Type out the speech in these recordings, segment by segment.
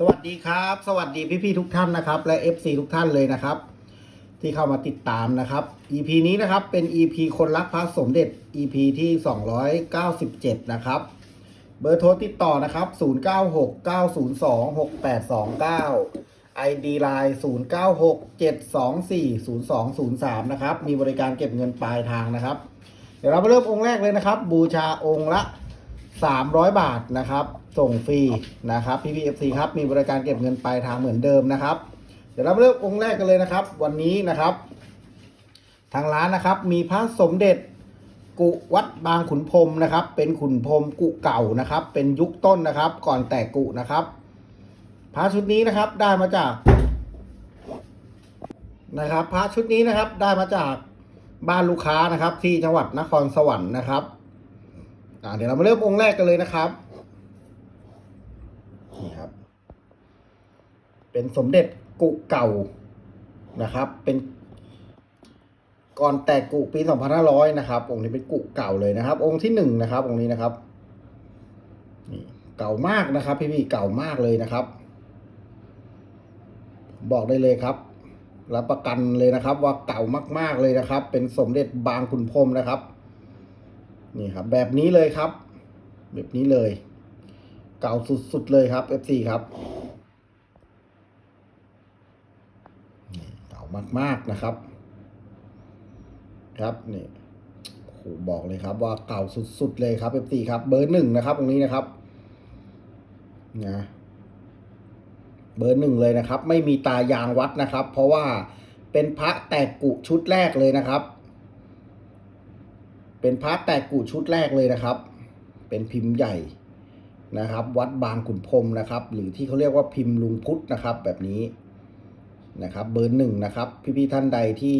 สวัสดีครับ สวัสดีพี่ๆทุกท่านนะครับ และ FC ทุกท่านเลยนะครับ ที่เข้ามาติดตามนะครับ EP นี้นะครับเป็น EP คนรักพระสมเด็จ EP ที่ 297 นะครับ เบอร์โทรติดต่อนะครับ 0969026829 ID Line 0967240203 นะครับ มีบริการเก็บเงินปลายทางนะครับ เดี๋ยวเรามาเริ่มองค์แรกเลยนะครับ บูชาองค์ละ 300 บาทนะครับ ส่งฟรีนะครับ PPFC ครับมีบริการเก็บเงินปลายทางเหมือนเดิมนะครับ เดี๋ยวเราเริ่มองค์แรกกันเลยนะครับ วันนี้นะครับ ทางร้านนะครับมีพระสมเด็จกุวัดบางขุนพรมนะครับ เป็นขุนพรมกุเก่านะครับ เป็นยุคต้นนะครับ ก่อนแตกกุนะครับพระชุดนี้นะครับได้มาจากนะครับพระชุดนี้นะครับได้มาจากบ้านลูกค้านะครับ ที่จังหวัดนครสวรรค์นะครับเดี๋ยวเรามาเริ่มองค์แรกกันเลยนะครับ นี่ครับ เป็นสมเด็จกุเก่านะครับ เป็นก่อนแตกกุปี2500นะครับ องค์นี้เป็นกุเก่าเลยนะครับ องค์ที่หนึ่งนะครับ องค์นี้นะครับนี่เก่ามากนะครับ พี่พี่ๆเก่ามากเลยนะครับ บอกได้เลยครับรับประกันเลยนะครับ ว่าเก่ามาก ๆเลยนะครับ เป็นสมเด็จบางขุนพรมนะครับ นี่ครับ แบบนี้เลยครับ แบบนี้เลย เก่าสุดๆเลยครับ FC ครับเก่ามากๆนะครับ ครับนี่โอ้โหบอกเลยครับว่าเก่าสุดๆเลยครับ FC ครับ เบอร์หนึ่งนะครับตรงนี้นะครับนะเบอร์หนึ่งเลยนะครับ ไม่มีตายางวัดนะครับ เพราะว่าเป็นพระแตกกุชุดแรกเลยนะครับ เป็นพระแตกกุชุดแรกเลยนะครับ เป็นพิมพ์ใหญ่ นะครับ วัดบางขุนพรมนะครับ หรือที่เขาเรียกว่าพิมพ์ลุงพุทธนะครับ แบบนี้นะครับ เบอร์หนึ่งนะครับ พี่ๆท่านใดที่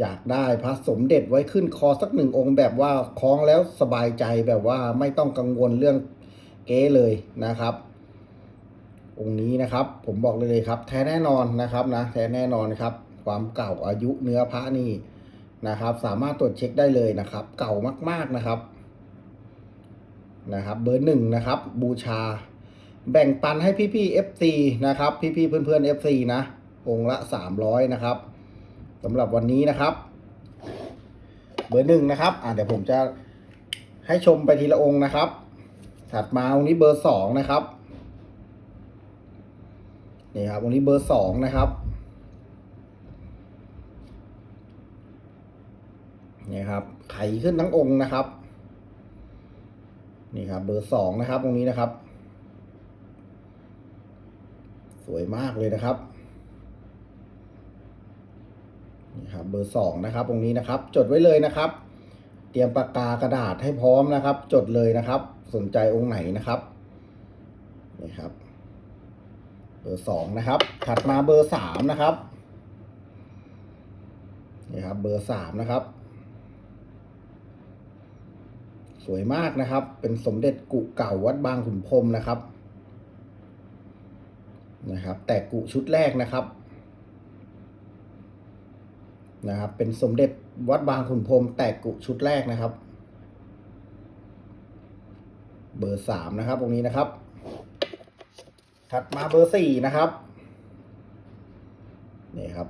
อยากได้พระสมเด็จไว้ขึ้นคอสักหนึ่งองค์แบบว่าคล้องแล้วสบายใจแบบว่าไม่ต้องกังวลเรื่องเก๊เลยนะครับ องค์นี้นะครับ ผมบอกเลยเลยครับ แท้แน่นอนนะครับนะแท้แน่นอนครับ ความเก่าอายุเนื้อพระนี่นะครับ สามารถตรวจเช็คได้เลยนะครับ เก่ามากๆนะครับ นะครับเบอร์หนึ่งนะครับบูชา แบ่งปันให้พี่ๆ FC นะครับพี่ๆเพื่อนๆ FC นะองค์ละสามร้อยนะครับสำหรับวันนี้นะครับ เบอร์หนึ่งนะครับอ่าเดี๋ยวผมจะให้ชมไปทีละองค์นะครับ ถัดมาองค์นี้เบอร์สองนะครับนี่ครับองค์นี้เบอร์สองนะครับนี่ครับไขขึ้นทั้งองค์นะครับ นี่ครับ เบอร์สองนะครับ ตรงนี้นะครับ สวยมากเลยนะครับนี่ครับ เบอร์สองนะครับ ตรงนี้นะครับ จดไว้เลยนะครับ เตรียมปากกากระดาษให้พร้อมนะครับ จดเลยนะครับ สนใจองค์ไหนนะครับนี่ครับ เบอร์สองนะครับ ถัดมาเบอร์สามนะครับนี่ครับ เบอร์สามนะครับ สวยมากนะครับ เป็นสมเด็จกุเก่าวัดบางขุนพรมนะครับ นะครับ แต่กุชุดแรกนะครับนะครับ เป็นสมเด็จวัดบางขุนพรมแต่กุชุดแรกนะครับ เบอร์สามนะครับ ตรงนี้นะครับ ถัดมาเบอร์สี่นะครับ นี่ครับ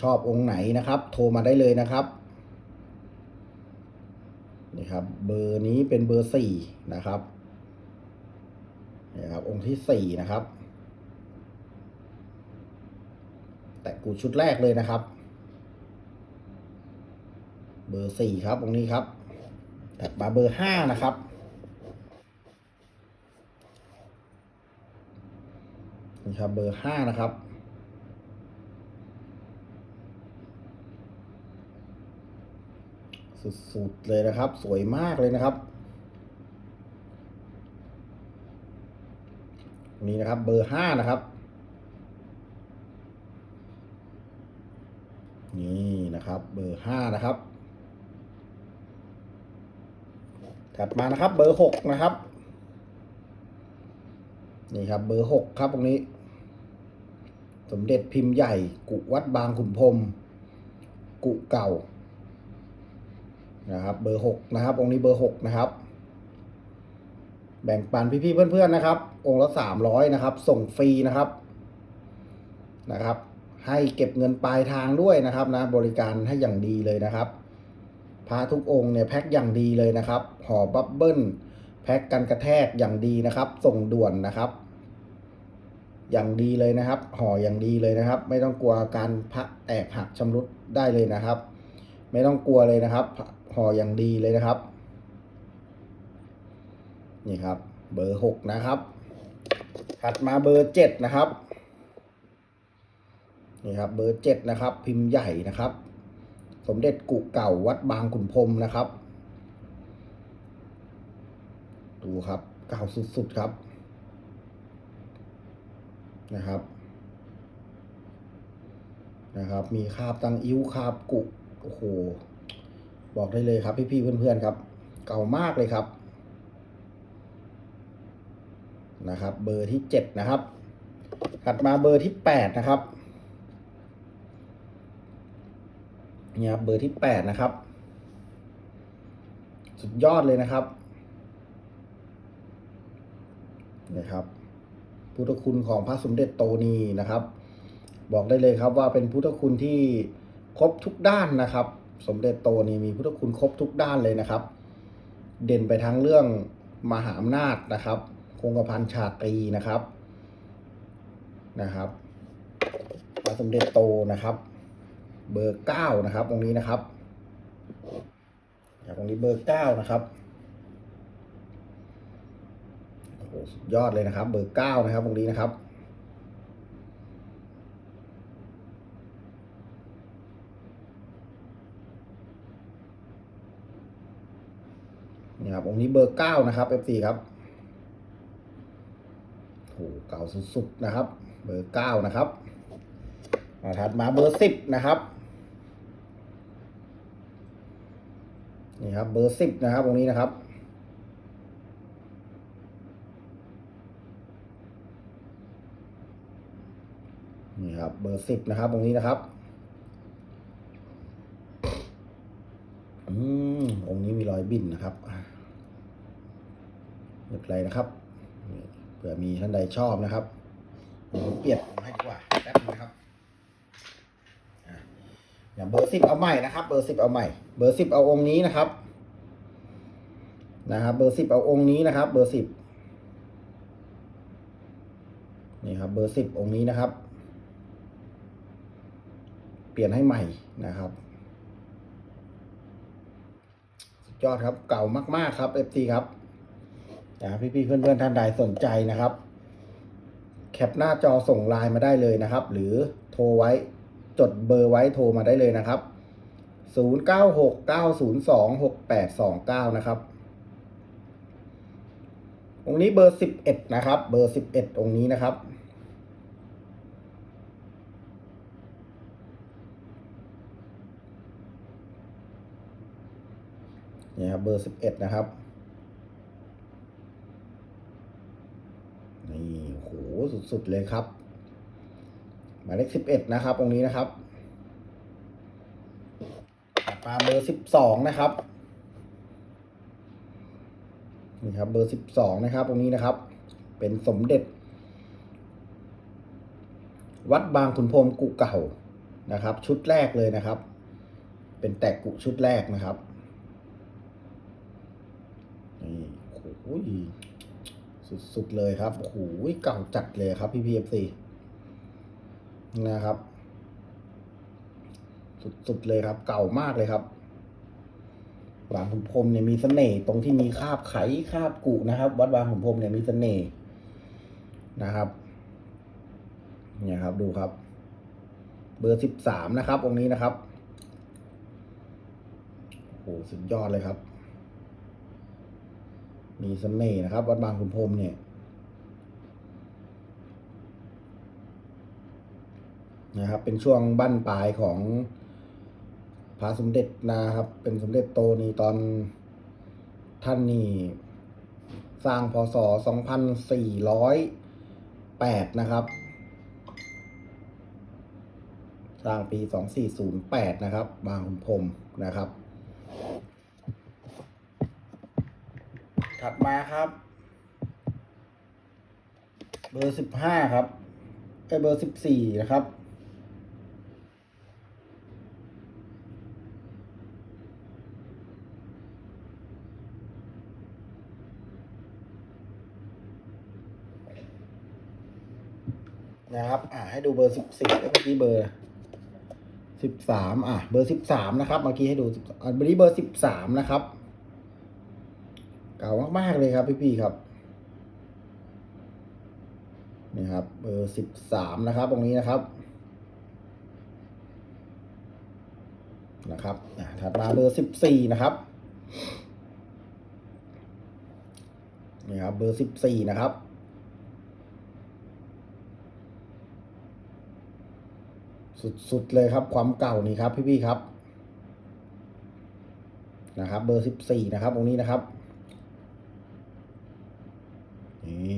ชอบองค์ไหนนะครับ โทรมาได้เลยนะครับ นี่ครับ เบอร์นี้เป็นเบอร์สี่นะครับนี่ครับ องค์ที่สี่นะครับ แต่กูชุดแรกเลยนะครับ เบอร์สี่ครับองค์นี้ครับถัดมาเบอร์ห้านะครับนี่ครับเบอร์ห้านะครับ สุดๆเลยนะครับ สวยมากเลยนะครับ นี่นะครับเบอร์ห้านะครับ นี่นะครับเบอร์ห้านะครับถัดมานะครับ เบอร์หกนะครับ นี่ครับเบอร์หกครับตรงนี้ สมเด็จพิมพ์ใหญ่ กุวัดบางขุนพรมกุเก่า นะครับ เบอร์หกนะครับ องค์นี้เบอร์หกนะครับ แบ่งปันพี่ๆเพื่อนๆนะครับ องค์ละสามร้อยนะครับ ส่งฟรีนะครับนะครับ ให้เก็บเงินปลายทางด้วยนะครับนะ บริการให้อย่างดีเลยนะครับพระทุกองค์เนี่ยแพ็คอย่างดีเลยนะครับห่อบับเบิ้ลแพ็คกันกระแทกอย่างดีนะครับ ส่งด่วนนะครับ อย่างดีเลยนะครับ ห่ออย่างดีเลยนะครับ ไม่ต้องกลัวการพระแตกหักชำรุดได้เลยนะครับ ไม่ต้องกลัวเลยนะครับ ห่ออย่างดีเลยนะครับ นี่ครับ เบอร์หกนะครับ ถัดมาเบอร์เจ็ดนะครับ นี่ครับเบอร์เจ็ดนะครับ พิมพ์ใหญ่นะครับ สมเด็จกุเก่าวัดบางขุนพรมนะครับ ดูครับเก่าสุดๆครับ นะครับนะครับ มีคาบตังอิ้วคาบกุ โอ้โห บอกได้เลยครับพี่ๆเพื่อนๆครับ เก่ามากเลยครับนะครับ เบอร์ที่เจ็ดนะครับ ถัดมาเบอร์ที่แปดนะครับเนี่ยครับเบอร์ที่แปดนะครับ สุดยอดเลยนะครับนะครับพุทธคุณของพระสมเด็จโตนีนะครับ บอกได้เลยครับว่าเป็นพุทธคุณที่ครบทุกด้านนะครับ สมเด็จโตนี่มีพุทธคุณครบทุกด้านเลยนะครับ เด่นไปทั้งเรื่องมหาอำนาจนะครับคงกระพันชาตรีนะครับนะครับพระสมเด็จโตนะครับ เบอร์เก้านะครับ ตรงนี้นะครับตรงนี้เบอร์เก้านะครับโอ้สุดยอดเลยนะครับ เบอร์เก้านะครับ ตรงนี้นะครับ นี่ครับองค์นี้เบอร์เก้านะครับ F4 ครับโหเก่าสุดๆนะครับ เบอร์เก้านะครับมาถัดมาเบอร์สิบนะครับนี่ครับ เบอร์สิบนะครับตรงนี้นะครับ นี่ครับ เบอร์สิบนะครับ ตรงนี้นะครับอืมองนี้มีรอยบินนะครับ ไม่เป็นไรนะครับเผื่อมีท่านใดชอบนะครับเดี๋ยวผมเปลี่ยนให้ดีกว่าแป๊บนึงนะครับอย่างเบอร์สิบเอาใหม่นะครับ เบอร์สิบเอาใหม่ เบอร์สิบเอาองค์นี้นะครับ นะครับ เบอร์สิบเอาองค์นี้นะครับ เบอร์สิบนี่ครับ เบอร์สิบองค์นี้นะครับ เปลี่ยนให้ใหม่นะครับสุดยอดครับเก่ามากๆครับ FT ครับ นะพี่ๆเพื่อนๆท่านใดสนใจนะครับ แคปหน้าจอส่งไลน์มาได้เลยนะครับ หรือโทรไว้จดเบอร์ไว้โทรมาได้เลยนะครับ 0969026829 นะครับ องค์นี้เบอร์ 11 นะครับ เบอร์ 11 องค์นี้นะครับเนี่ครับเบอร์ 11 นะครับ นี่โอ้โห สุดๆเลยครับ หมายเลขสิบเอ็ดนะครับตรงนี้นะครับถัดมาเบอร์สิบสองนะครับนี่ครับ เบอร์สิบสองนะครับตรงนี้นะครับ เป็นสมเด็จ วัดบางขุนพรหมกุเก่านะครับ ชุดแรกเลยนะครับ เป็นแตกกุชุดแรกนะครับนี่โอ้โห สุดๆเลยครับโอ้โหเก่าจัดเลยครับพี่พีเอฟซีนะครับ สุดๆเลยครับ เก่ามากเลยครับบางขุนพรมเนี่ยมีเสน่ห์ตรงที่มีคาบไขคาบกุนะครับ วัดบางขุนพรมเนี่ยมีเสน่ห์นะครับ เนี่ยครับดูครับ เบอร์สิบสามนะครับองค์นี้นะครับโอ้โหสุดยอดเลยครับ มีเสน่ห์นะครับ วัดบางขุนพรมเนี่ยนะครับ เป็นช่วงบั้นปลายของพระสมเด็จนะครับ เป็นสมเด็จโตนี่ตอนท่านนี่สร้างพศ 2408 นะครับ สร้างปี 2408 นะครับ บางขุนพรมนะครับ ถัดมาครับ เบอร์สิบห้าครับไอเบอร์สิบสี่นะครับ นะครับ อ่าให้ดูเบอร์สิบสี่เมื่อกี้เบอร์สิบสามอะ เบอร์สิบสามนะครับ เมื่อกี้ให้ดูอะเบอร์นี้เบอร์สิบสามนะครับ เก่ามากๆเลยครับพี่ๆครับนี่ครับเบอร์สิบสามนะครับ ตรงนี้นะครับ นะครับถัดมาเบอร์สิบสี่นะครับนี่ครับ เบอร์สิบสี่นะครับสุดๆเลยครับ ความเก่านี่ครับ พี่ๆครับ นะครับ เบอร์สิบสี่นะครับ ตรงนี้นะครับ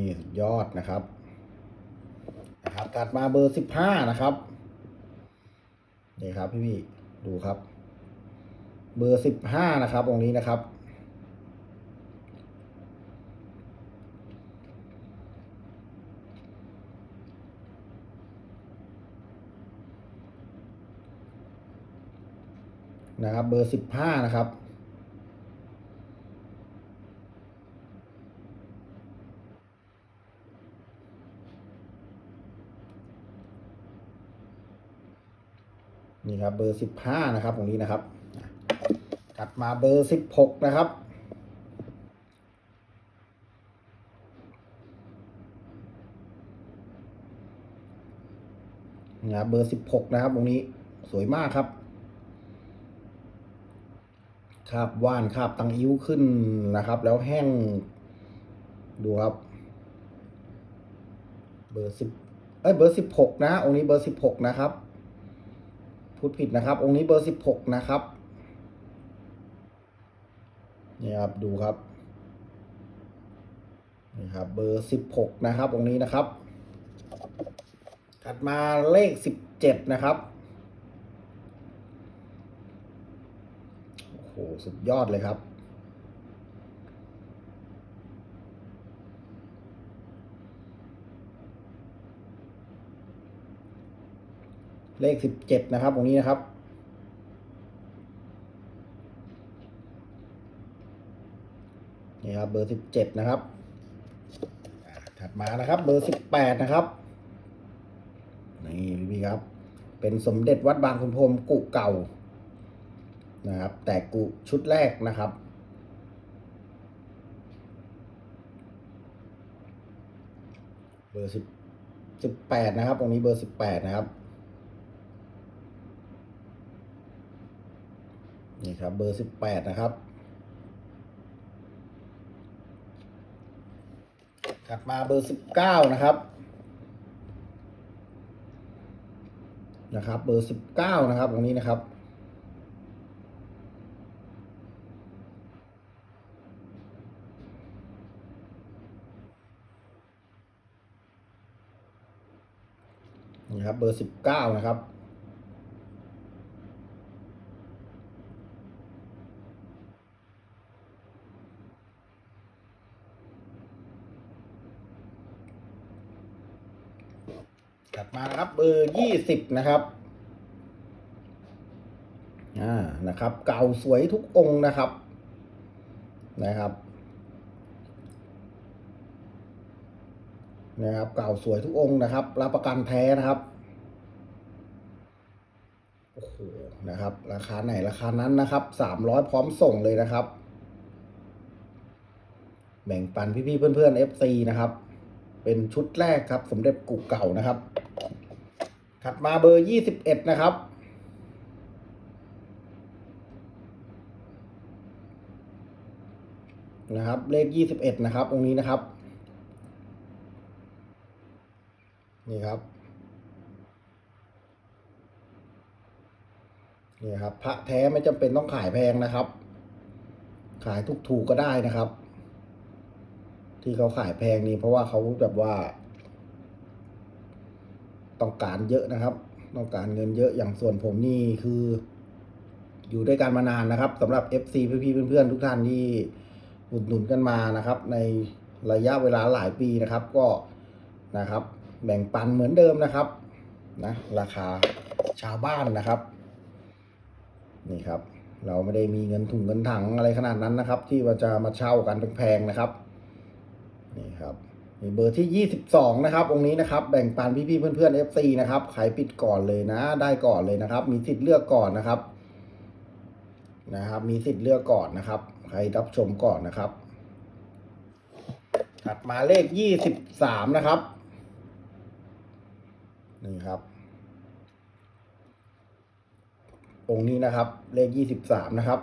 นี่สุดยอดนะครับ นะครับถัดมาเบอร์สิบห้านะครับ นี่ครับพี่พี่ดูครับ เบอร์สิบห้านะครับ ตรงนี้นะครับ นะครับ เบอร์สิบห้านะครับ นี่ครับเบอร์สิบห้านะครับตรงนี้นะครับถัดมาเบอร์สิบหกนะครับนะครับเบอร์สิบหกนะครับตรงนี้สวยมากครับคาบว่านคาบตังอิ้วขึ้นนะครับ แล้วแห้ง ดูครับ เบอร์สิบเอ้ยเบอร์สิบหกนะองค์นี้เบอร์สิบหกนะครับ พูดผิดนะครับ องค์นี้เบอร์สิบหกนะครับนี่ครับดูครับนี่ครับ เบอร์สิบหกนะครับองค์นี้นะครับ ถัดมาเลขสิบเจ็ดนะครับโอ้โหสุดยอดเลยครับ เลขสิบเจ็ดนะครับ ตรงนี้นะครับ นี่ครับ เบอร์สิบเจ็ดนะครับ ถัดมานะครับ เบอร์สิบแปดนะครับ นี่พี่ครับ เป็นสมเด็จวัดบางคุณพรหมกุเก่า นะครับ แต่กุชุดแรกนะครับเบอร์สิบสิบแปดนะครับ ตรงนี้เบอร์สิบแปดนะครับ นี่ครับเบอร์สิบแปดนะครับ ถัดมาเบอร์สิบเก้านะครับ นะครับ เบอร์สิบเก้านะครับตรงนี้นะครับนี่ครับเบอร์สิบเก้านะครับ ถัด มาครับเบอร์ยี่สิบนะครับอ่านะครับ เก่าสวยทุกองค์นะครับนะครับนะครับเก่าสวยทุกองค์นะครับ รับประกันแท้นะครับโอ้โหนะครับ ราคาไหนราคานั้นนะครับสามร้อยพร้อมส่งเลยนะครับ แบ่งปันพี่ๆเพื่อนๆ FC นะครับ เป็นชุดแรกครับ สมเด็จกุกเก่านะครับ ถัดมาเบอร์ยี่สิบเอ็ดนะครับ นะครับ เลขยี่สิบเอ็ดนะครับตรงนี้นะครับ นี่ครับ นี่ครับ พระแท้ไม่จำเป็นต้องขายแพงนะครับ ขายถูกๆก็ได้นะครับ ที่เขาขายแพงนี่เพราะว่าเขาแบบว่า ต้องการเยอะนะครับ ต้องการเงินเยอะอย่างส่วนผมนี่คือ อยู่ด้วยกันมานานนะครับสำหรับ FC พี่ๆเพื่อนๆทุกท่านที่อุดหนุนกันมานะครับ ในระยะเวลาหลายปีนะครับ ก็นะครับ แบ่งปันเหมือนเดิมนะครับนะราคาชาวบ้านนะครับ นี่ครับ เราไม่ได้มีเงินถุงเงินถังอะไรขนาดนั้นนะครับ ที่ว่าจะมาเช่ากันแพงๆนะครับ นี่ครับ เบอร์ที่ 22 นะครับ องค์นี้นะครับ แบ่งปันพี่ๆเพื่อนๆ FC นะครับใครปิดก่อนเลยนะ ได้ก่อนเลยนะครับ มีสิทธิ์เลือกก่อนนะครับ นะครับ มีสิทธิ์เลือกก่อนนะครับ ใครรับชมก่อนนะครับ ถัดมาเลข 23 นะครับ นี่ครับ องค์นี้นะครับ เลข 23 นะครับ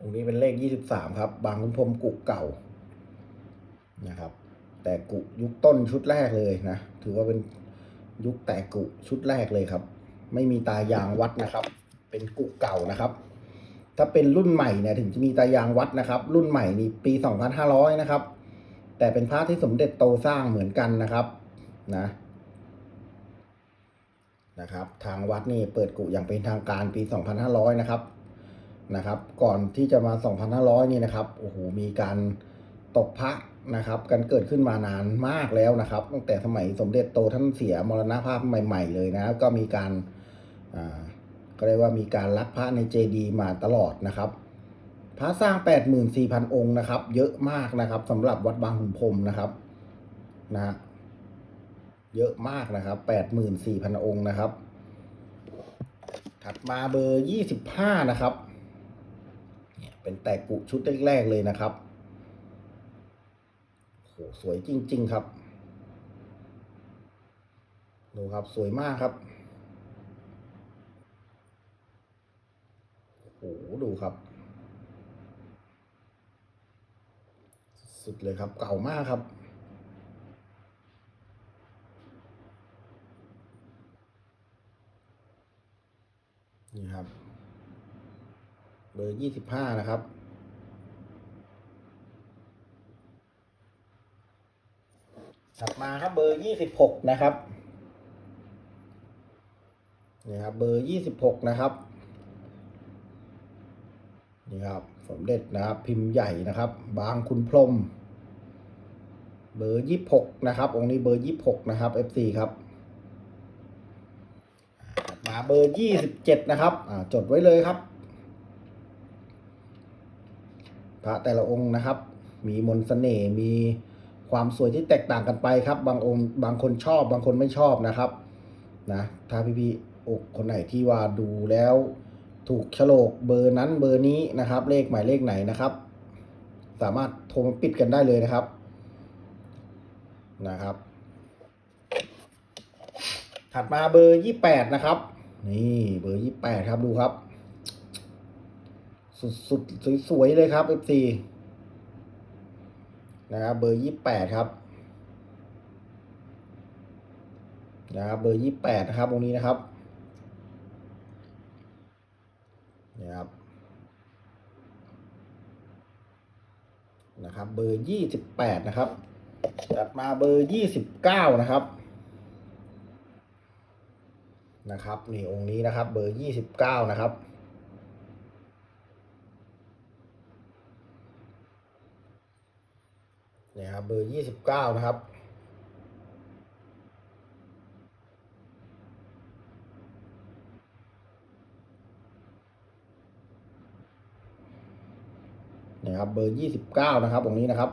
องค์นี้เป็นเลข 23 ครับ บางคุณพรมกุเก่านะครับ แต่กุยุคต้นชุดแรกเลยนะ ถือว่าเป็นยุคแต่กุชุดแรกเลยครับ ไม่มีตายางวัดนะครับ เป็นกุเก่านะครับ ถ้าเป็นรุ่นใหม่เนี่ยถึงจะมีตายางวัดนะครับ รุ่นใหม่นี่ปี 2500 นะครับ แต่เป็นพระที่สมเด็จโตสร้างเหมือนกันนะครับนะนะครับ ทางวัดนี่เปิดกุอย่างเป็นทางการปี 2500 นะครับ นะครับ ก่อนที่จะมา 2,500 นี่นะครับโอ้โหมีการตกพระนะครับ กันเกิดขึ้นมานานมากแล้วนะครับ ตั้งแต่สมัยสมเด็จโตท่านเสียมรณภาพใหม่ ๆ เลยนะก็มีการอ่าก็เรียกว่ามีการลักพระในเจดีมาตลอดนะครับพระสร้าง 84,000 องค์นะครับ เยอะมากนะครับสำหรับวัดบางขุนพรมนะครับนะฮะเยอะมากนะครับ 84,000 องค์นะครับ ถัดมาเบอร์ 25 นะครับ เป็นแตกกุชุดแรกๆเลยนะครับโอ้โหสวยจริง ๆ ครับ ดูครับสวยมากครับโอ้โหดูครับ สุดเลยครับ เก่ามากครับนี่ครับ เบอร์ยี่สิบห้านะครับ ถัดมาครับเบอร์ยี่สิบหกนะครับนี่ครับเบอร์ยี่สิบหกนะครับนี่ครับสมเด็จนะครับพิมพ์ใหญ่นะครับ บางคุณพรม เบอร์ยี่หกนะครับ องค์นี้เบอร์ยี่หกนะครับ FC ครับมาเบอร์ยี่สิบเจ็ดนะครับจดไว้เลยครับ พระแต่ละองค์นะครับ มีมนต์เสน่ห์มีความสวยที่แตกต่างกันไปครับ บางองค์บางคนชอบบางคนไม่ชอบนะครับนะถ้าพี่ๆอกคนไหนที่ว่าดูแล้วถูกฉลกเบอร์นั้นเบอร์นี้นะครับ เลขหมายเลขไหนนะครับ สามารถโทรมาปิดกันได้เลยนะครับนะครับ ถัดมาเบอร์ยี่แปดนะครับ นี่เบอร์ยี่แปดครับดูครับ สุดสุดสวยๆเลยครับ FC นะครับเบอร์ยี่แปดครับนะครับเบอร์ยี่แปดนะครับตรงนี้นะครับนี่ครับนะครับ เบอร์ยี่สิบแปดนะครับตัดมาเบอร์ยี่สิบเก้านะครับนะครับนี่องค์นี้นะครับ เบอร์ยี่สิบเก้านะครับ เนี่ยครับเบอร์ยี่สิบเก้านะครับ เนี่ยครับเบอร์ยี่สิบเก้านะครับตรงนี้นะครับ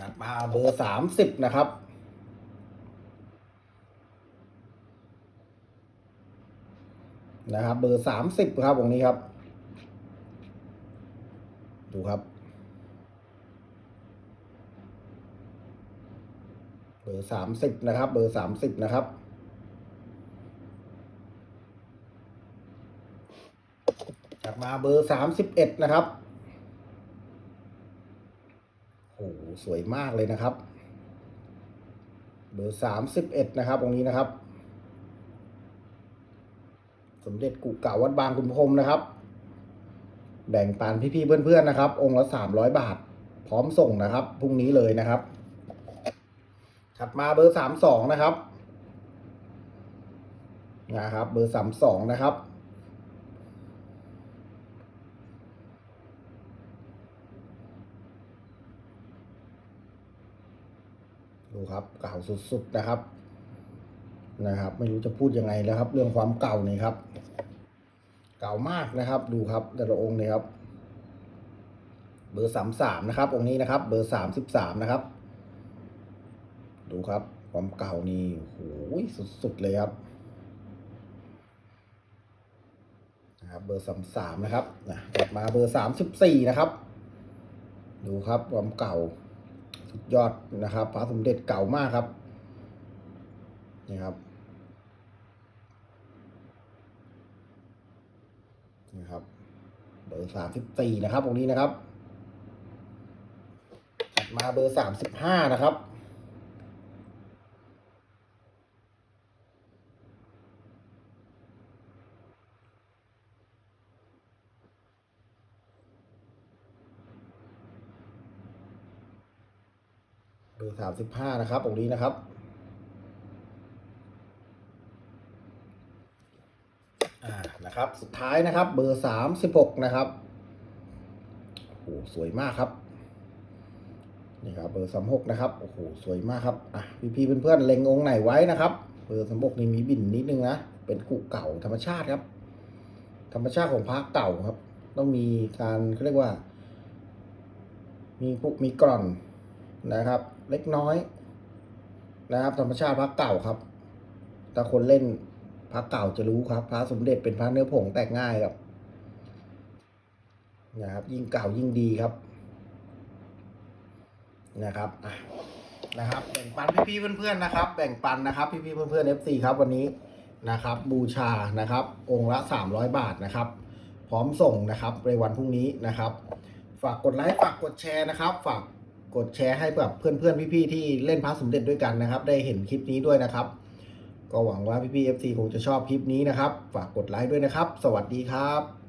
ถัดมาเบอร์สามสิบนะครับนะครับ เบอร์สามสิบครับตรงนี้ครับ ดูครับ เบอร์สามสิบนะครับ เบอร์สามสิบนะครับถัดมาเบอร์สามสิบเอ็ดนะครับโอ้โหสวยมากเลยนะครับ เบอร์สามสิบเอ็ดนะครับ ตรงนี้นะครับ สมเด็จกุเก่าวัดบางคุณพรหมนะครับ แบ่งปันพี่ๆเพื่อนๆนะครับ องค์ละสามร้อยบาท พร้อมส่งนะครับพรุ่งนี้เลยนะครับัดมาเบอร์สามสองนะครับนะครับเบอร์สามสองนะครับดูครับเก่าสุดๆนะครับนะครับ ไม่รู้จะพูดยังไงแล้วครับ เรื่องความเก่านี่ครับ เก่ามากนะครับ ดูครับ แต่ละองค์นี่ครับ เบอร์สามสามนะครับ องค์นี้นะครับ เบอร์สามสิบสามนะครับ ดูครับ ความเก่านี่โอ้โหสุด ๆ เลยครับนะครับ เบอร์สามสามนะครับนะถัดมาเบอร์สามสิบสี่นะครับ ดูครับความเก่า สุดยอดนะครับพระสมเด็จเก่ามากครับ นี่ครับนี่ครับ เบอร์สามสิบสี่นะครับตรงนี้นะครับถัดมาเบอร์สามสิบห้านะครับ เบอร์สามสิบห้านะครับ ตรงนี้นะครับ อ่า นะครับ สุดท้ายนะครับ เบอร์สามสิบหกนะครับ โอ้โห สวยมากครับ นี่ครับ เบอร์สามหกนะครับ โอ้โห สวยมากครับ อะ พี่ๆเพื่อนๆ เล็งองค์ไหนไว้นะครับ เบอร์สามหกนี่มีบินนิดนึงนะ เป็นกุเก่าธรรมชาติครับ ธรรมชาติของพระเก่าครับ ต้องมีการเขาเรียกว่า มีพวกมีกร่อน นะครับ เล็กน้อย นะครับ ธรรมชาติพระเก่าครับถ้าคนเล่นพระเก่าจะรู้ครับ พระสมเด็จเป็นพระเนื้อผงแตกง่ายครับนะครับ ยิ่งเก่ายิ่งดีครับ นะครับนะครับ แบ่งปันพี่ๆเพื่อนๆนะครับ แบ่งปันนะครับ พี่ๆเพื่อนๆ FC ครับวันนี้นะครับ บูชานะครับ องค์ละ 300 บาทนะครับ พร้อมส่งนะครับในวันพรุ่งนี้นะครับ ฝากกดไลค์ฝากกดแชร์นะครับ ฝาก กดแชร์ให้แบบเพื่อนๆพี่ๆที่เล่นพระสมเด็จด้วยกันนะครับ ได้เห็นคลิปนี้ด้วยนะครับ ก็หวังว่าพี่ๆ FC คงจะชอบคลิปนี้นะครับ ฝากกดไลค์ด้วยนะครับ สวัสดีครับ